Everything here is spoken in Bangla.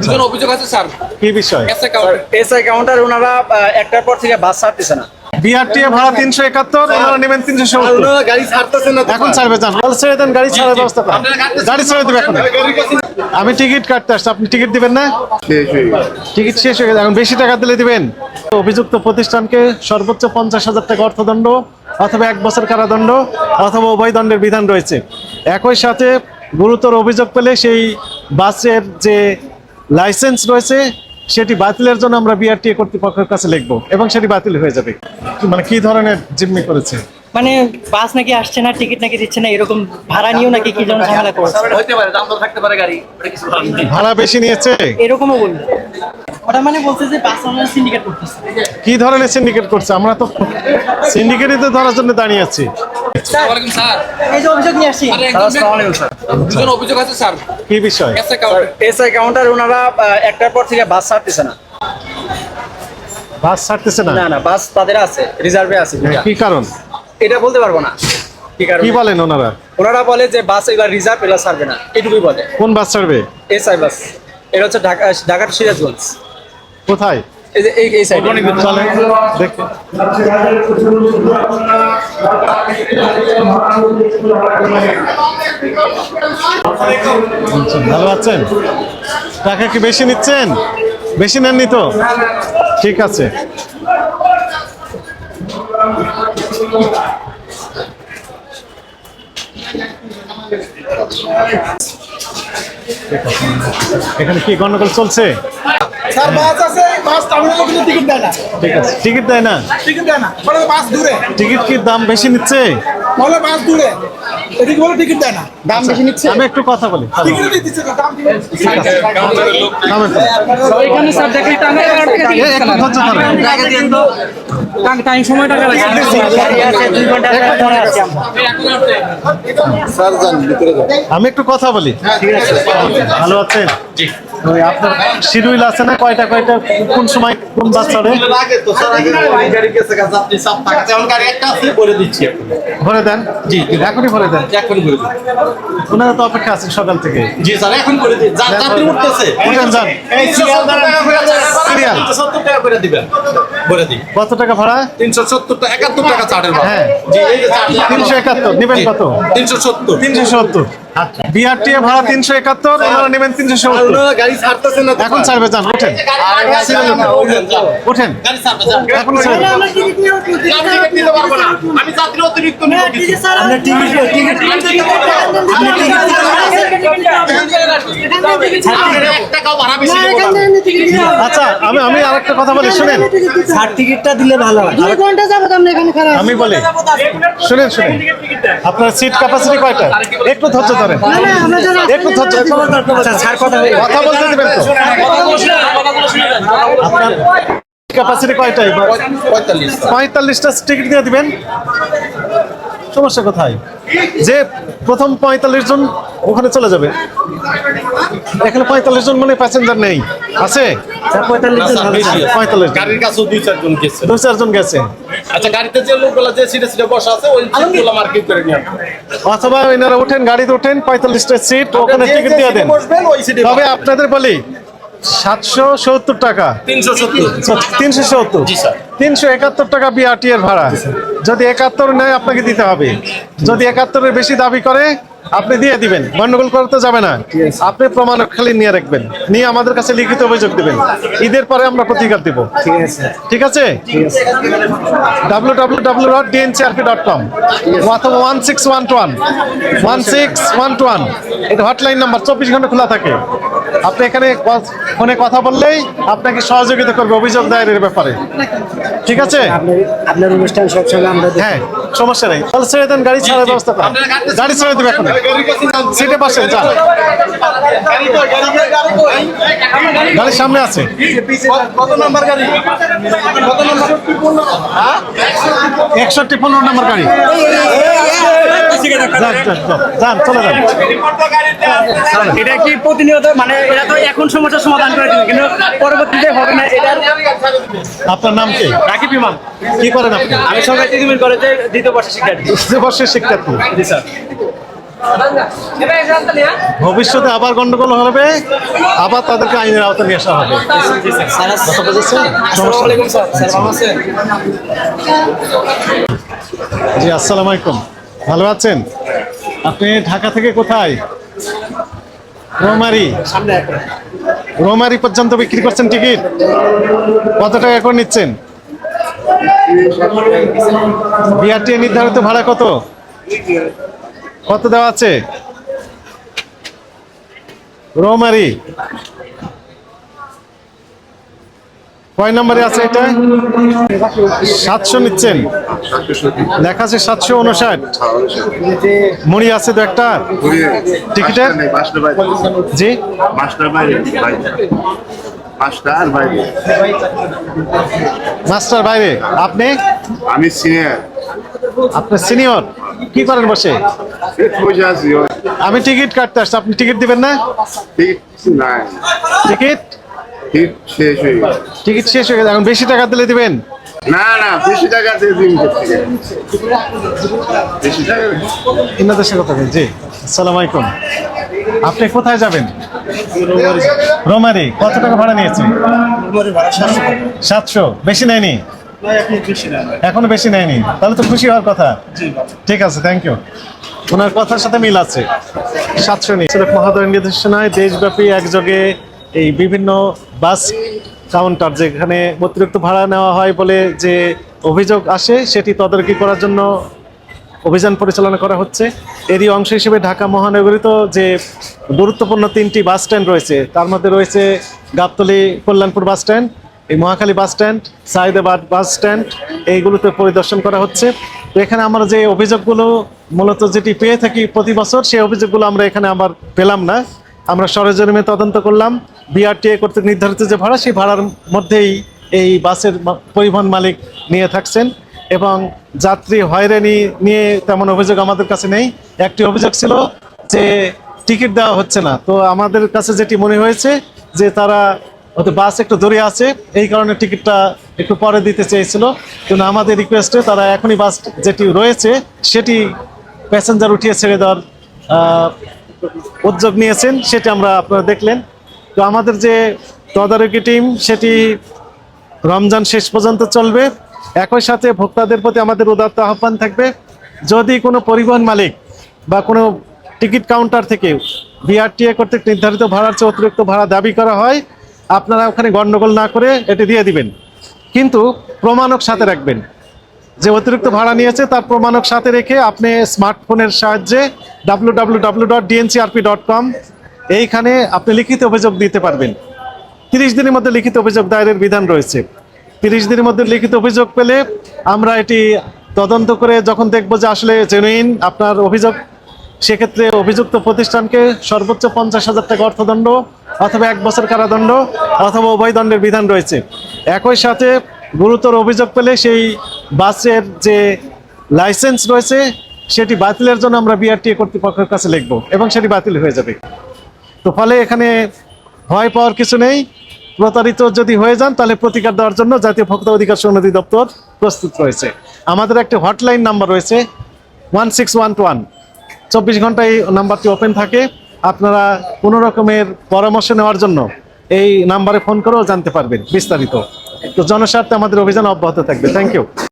দুজন অভিযোগ আছে স্যার। কি বিষয়? এসআই কাউন্টার ওনারা একটার পর থেকে বাস ছাড়তেছে না। বিআরটিএ ভাড়া তিনশো একাত্তর ওনারা নেবেন তিনশো সত্তর। গাড়ি ছাড়তেছে না এখন ছাড়বে যান বল ছেড়ে দেন গাড়ি ছাড়ার ব্যবস্থা করেন গাড়ি ছেড়ে দেবে এখন। আমি টিকিট কাটতে আসছি। আপনি টিকিট দিবেন না? টিকিট শেষ হয়ে গেছে। এখন বেশি টাকা দিলে দিবেন। অভিযুক্ত প্রতিষ্ঠানকে সর্বোচ্চ পঞ্চাশ হাজার টাকা অর্থদণ্ড অথবা এক বছর কারাদণ্ড অথবা উভয় দণ্ডের বিধান রয়েছে। একই সাথে গুরুতর অভিযোগ পেলে সেই বাসের যে লাইসেন্স রয়েছে সেটি বাতিলের জন্য আমরা বিআরটিএ কর্তৃপক্ষের কাছে লিখব এবং সেটি বাতিল হয়ে যাবে। মানে কি ধরনের জিম্মি করেছে? মানে বাস নাকি আসছে না টিকিট নাকি দিচ্ছে না এরকম ভাড়া নিয়েও নাকি কি যেন ঝামেলা করছে। হতে পারে দাম তো থাকতে পারে গাড়ি ওটা কিছু বলার নেই। ভাড়া বেশি নিয়েছে? এরকমও বলল ওটা মানে বলছে যে বাস সিন্ডিকেট করতেছে। কি ধরনের সিন্ডিকেট করছে? আমরা তো সিন্ডিকেটই তো ধরার জন্য দাঁড়িয়ে আছি। এই যে অভিযোগ নিয়ে আসছি দুজন অভিযোগ আছে স্যার। কি বিষয়? এসআই কাউন্টার ওনারা একটার পর থেকে বাস ছাড়তেছে না। বাস ছাড়তেছে না? না না বাস তাদের আছে রিজার্ভে আছে কি কারণ? এটা বলতে পারব না। কি কারণ? কি বলেন ওনারা? ওনারা বলে যে বাস এগুলা রিজার্ভ এগুলা ছাড়বে না। এটুকুই বলে। কোন বাস ছাড়বে? SI bus. এটা হচ্ছে ঢাকা ঢাকার সিরাজগঞ্জ। কোথায়? এই যে এই এই সাইডে চলেন ভালো আছেন? টাকা কি বেশি নিচ্ছেন? বেশি নেননি তো? ঠিক আছে। এখানে কি গন্ডগোল চলছে? স্যার বাস আছে বাস টার্মিনালে কিন্তু টিকিট দেয় না। ঠিক আছে। টিকিট দেয় না? টিকিট দেয় না। বাস দূরে। টিকিট কি দাম বেশি নিচ্ছে? বলে বাস দূরে। এদিকে বলে টিকিট দেয় না। দাম বেশি নিচ্ছে? আমি একটু কথা বলি। টিকিট দাম। এখানে স্যার টাকা টাকা তো টাইম সময় টাকা লাগে দুই ঘণ্টা ধরে আছি আমি একটু কথা বলি। ভালো আছেন? আপনার শিডিউল আছে না? কয়টা কয়টা কোন সময় কোন বাস চড়ে ভরে দেন। জি এখনই ভরে দেন। এখনই ওনারা তো অপেক্ষা আছে সকাল থেকে। জি স্যার এখন করে দিন। যাত্রী উঠতেছে উঠেন যান। সিরিয়াল। কত টাকা ভাড়া? 370 টাকা 71 টাকা চার্টের ভাড়া। হ্যাঁ। জি এই যে চার্ট 371 নেবেন কত 370 বিআরটিএ ভাড়া তিনশো একাত্তর ওনারা নেবেন তিনশো এখন ছাড়বে যান ওঠেন। ওঠেন এখন আচ্ছা আমি আমি আর একটা কথা বলি শুনেন। টিকিটটা দিলে ভালো আমি বলি শুনেন শুনেন। আপনার সিট ক্যাপাসিটি কয়টা? একটু ধৈর্য ধরেন স্যার কথা কথা বলতে দেবেন তো? ক্যাপাসিটি পঁয়তাল্লিশটা টিকিট দিয়ে দিবেন। সমস্যা কোথায়? যে প্রথম পঁয়তাল্লিশ জন ওখানে চলে যাবে। এখানে পঁয়তাল্লিশ জন মানে প্যাসেঞ্জার নেই। আছে? দুই চারজন গেছে। দু চারজন গেছে। আচ্ছা গাড়িতে যে লোকগুলো যে সিটে সিটে বসা আছে ওই সিটগুলো মার্কিং করে নিয়ে অথবা এনারা ওঠেন গাড়িতে ওঠেন পঁয়তাল্লিশটা সিট ওখানে টিকিট দিয়ে দেন। তবে আপনাদের বলি সাতশো সত্তর টাকা। তিনশো সত্তর। তিনশো সত্তর। তিনশো একাত্তর টাকা বিআরটি এর ভাড়া। যদি একাত্তর নেয় আপনাকে দিতে হবে। যদি একাত্তরের বেশি দাবি করে আপনি দিয়ে দিবেন। গন্ডগোল করতে যাবে না। আপনি প্রমাণ খালি নিয়ে রাখবেন। নিয়ে আমাদের কাছে লিখিত অভিযোগ দিবেন। ঈদের পরে আমরা প্রতিকার দিব। ঠিক আছে। W W W dot DNCRP dot com অথবা one six one two one one six one two one এটা হটলাইন নাম্বার চব্বিশ ঘণ্টা খোলা থাকে। আপনি এখানে ফোনে কথা বললেই আপনাকে সহযোগিতা করবে অভিযোগ দায়েরের ব্যাপারে ঠিক আছে আপনার অনুষ্ঠান সবসময় আমরা হ্যাঁ সমস্যা নেই তাহলে ছেড়ে দেন গাড়ি ছাড়ার ব্যবস্থা করেন গাড়ি ছেড়ে দেবে এখন সিটে বসেন যান গাড়ির সামনে আছে কত নাম্বার গাড়ি কত নাম্বার একষট্টি পনেরো নম্বর গাড়ি যান চলে যান এটা কি প্রতিনিয়ত মানে এটা তো এখন সমস্যার সমাধান করে দিবে কিন্তু পরবর্তীতে হবে না এটা আপনার নাম কি? রাকিব ইমাম। কি করেন আপনি? আমি সরকারি ট্রিটমেন্ট কলেজের দ্বিতীয় বর্ষের শিক্ষার্থী। দ্বিতীয় বর্ষের শিক্ষার্থী? জি স্যার। ভবিষ্যতে আবার গন্ডগোল হবে আবার তাদেরকে আইনের আওতায় নিয়ে আসা হবে। নেই। জি আসসালামু আলাইকুম। ভালো আছেন? আপনি ঢাকা থেকে কোথায়? রোমারি? রোমারি পর্যন্ত বিক্রি করছেন টিকিট। কত টাকা করে নিচ্ছেন? বিআরটিএ নির্ধারিত ভাড়া কত? কত দেওয়া আছে? রোমারি। কয় নম্বরে আছে এটা? সাতশো নিচ্ছেন। লেখা আছে সাতশো উনষাট। মুড়ি আছে তো একটা? টিকিটের? জি। মাস্টার বাইরে। আপনি? আমি সিনিয়র। আপনার সিনিয়র। কি করেন বসে? আমি টিকিট কাটতে আসছি। আপনি টিকিট দিবেন না? টিকিট? টিকিট শেষ হয়ে গেছে। টিকিট শেষ হয়ে গেছে। এখন বেশি টাকা দিলে দিবেন? না না বেশি টাকা দিয়ে দিন বেশি টাকা ইনাদের সাথে কথা বলছি জি আসসালামু আলাইকুম। আপনি কোথায় যাবেন? রোমারি। কত টাকা ভাড়া নিয়েছে সাতশো। বেশি নেয়নি? এখনও বেশি নেয়নি। তাহলে তো খুশি হওয়ার কথা। ঠিক আছে থ্যাংক ইউ ওনার কথার সাথে মিল আছে। সাতশো নিয়ে মহাদয় নির্দেশনায় দেশব্যাপী একযোগে এই বিভিন্ন বাস কাউন্টার যেখানে অতিরিক্ত ভাড়া নেওয়া হয় বলে যে অভিযোগ আসে, সেটি তদারকি করার জন্য অভিযান পরিচালনা করা হচ্ছে। এরই অংশ হিসেবে ঢাকা মহানগরীতে যে গুরুত্বপূর্ণ তিনটি বাস স্ট্যান্ড রয়েছে, তার মধ্যে রয়েছে গাবতলী কল্যাণপুর বাস স্ট্যান্ড, এই Mohakhali bus stand Saidabad bus stand, এইগুলোতে পরিদর্শন করা হচ্ছে। তো এখানে আমরা যে অভিযোগগুলো মূলত যেটি পেয়ে থাকি প্রতি বছর, সেই অভিযোগগুলো আমরা এখানে আবার পেলাম না। আমরা সরজমিনে তদন্ত করলাম। বিআরটিএ কর্তৃক নির্ধারিত যে ভাড়া, সেই ভাড়ার মধ্যেই এই বাসের পরিবহন মালিক নিয়ে থাকছেন এবং যাত্রী হয়রানি নিয়ে তেমন অভিযোগ আমাদের কাছে নেই। একটি অভিযোগ ছিল যে টিকিট দেওয়া হচ্ছে না। তো আমাদের কাছে যেটি মনে হয়েছে যে তারা হয়তো বাস একটু দূরে আছে, এই কারণে টিকিটটা একটু পরে দিতে চেয়েছিল। কিন্তু আমাদের রিকোয়েস্টে তারা এখনই বাস যেটি রয়েছে, সেটি প্যাসেঞ্জার উঠিয়ে ছেড়ে দেওয়ার উদ্যোগ নিয়েছেন, সেটি আমরা আপনারা দেখলেন। তো আমাদের যে তদারকি টিম, সেটি রমজান শেষ পর্যন্ত চলবে। একই সাথে ভোক্তাদের প্রতি আমাদের উদাত্ত আহ্বান থাকবে, যদি কোনো পরিবহন মালিক বা কোনো টিকিট কাউন্টার থেকে বিআরটিএ কর্তৃক নির্ধারিত ভাড়ার চেয়ে অতিরিক্ত ভাড়া দাবি করা হয়, আপনারা ওখানে গণ্ডগোল না করে এটি দিয়ে দিবেন। কিন্তু প্রমাণক সাথে রাখবেন। যে অতিরিক্ত ভাড়া নিয়েছে তার প্রমাণক সাথে রেখে আপনি স্মার্টফোনের সাহায্যে W W dot dot com এইখানে আপনি লিখিত অভিযোগ দিতে পারবেন। তিরিশ দিনের মধ্যে লিখিত অভিযোগ দায়েরের বিধান রয়েছে। তিরিশ দিনের মধ্যে লিখিত অভিযোগ পেলে আমরা এটি তদন্ত করে যখন দেখব যে আসলে জেনুইন আপনার অভিযোগ, সেক্ষেত্রে অভিযুক্ত প্রতিষ্ঠানকে সর্বোচ্চ পঞ্চাশ হাজার টাকা অর্থদণ্ড অথবা এক বছর কারাদণ্ড অথবা উভয় দণ্ডের বিধান রয়েছে। একই সাথে গুরুতর অভিযোগ পেলে সেই বাসের যে লাইসেন্স রয়েছে, সেটি বাতিলের জন্য আমরা বিআরটিএ কর্তৃপক্ষের কাছে লিখব এবং সেটি বাতিল হয়ে যাবে। তো ফলে এখানে ভয় পাওয়ার কিছু নেই। প্রতারিত যদি হয়ে যান, তাহলে প্রতিকার দেওয়ার জন্য জাতীয় ভোক্তা অধিকার সমিতি দপ্তর প্রস্তুত রয়েছে। আমাদের একটা হটলাইন নাম্বার রয়েছে one six one two one চব্বিশ ঘণ্টা এই নাম্বারটি ওপেন থাকে। আপনারা কোনো রকমের পরামর্শ নেওয়ার জন্য এই নাম্বারে ফোন করেও জানতে পারবেন বিস্তারিত। তো জনস্বার্থে আমাদের অভিযান অব্যাহত থাকবে। Thank you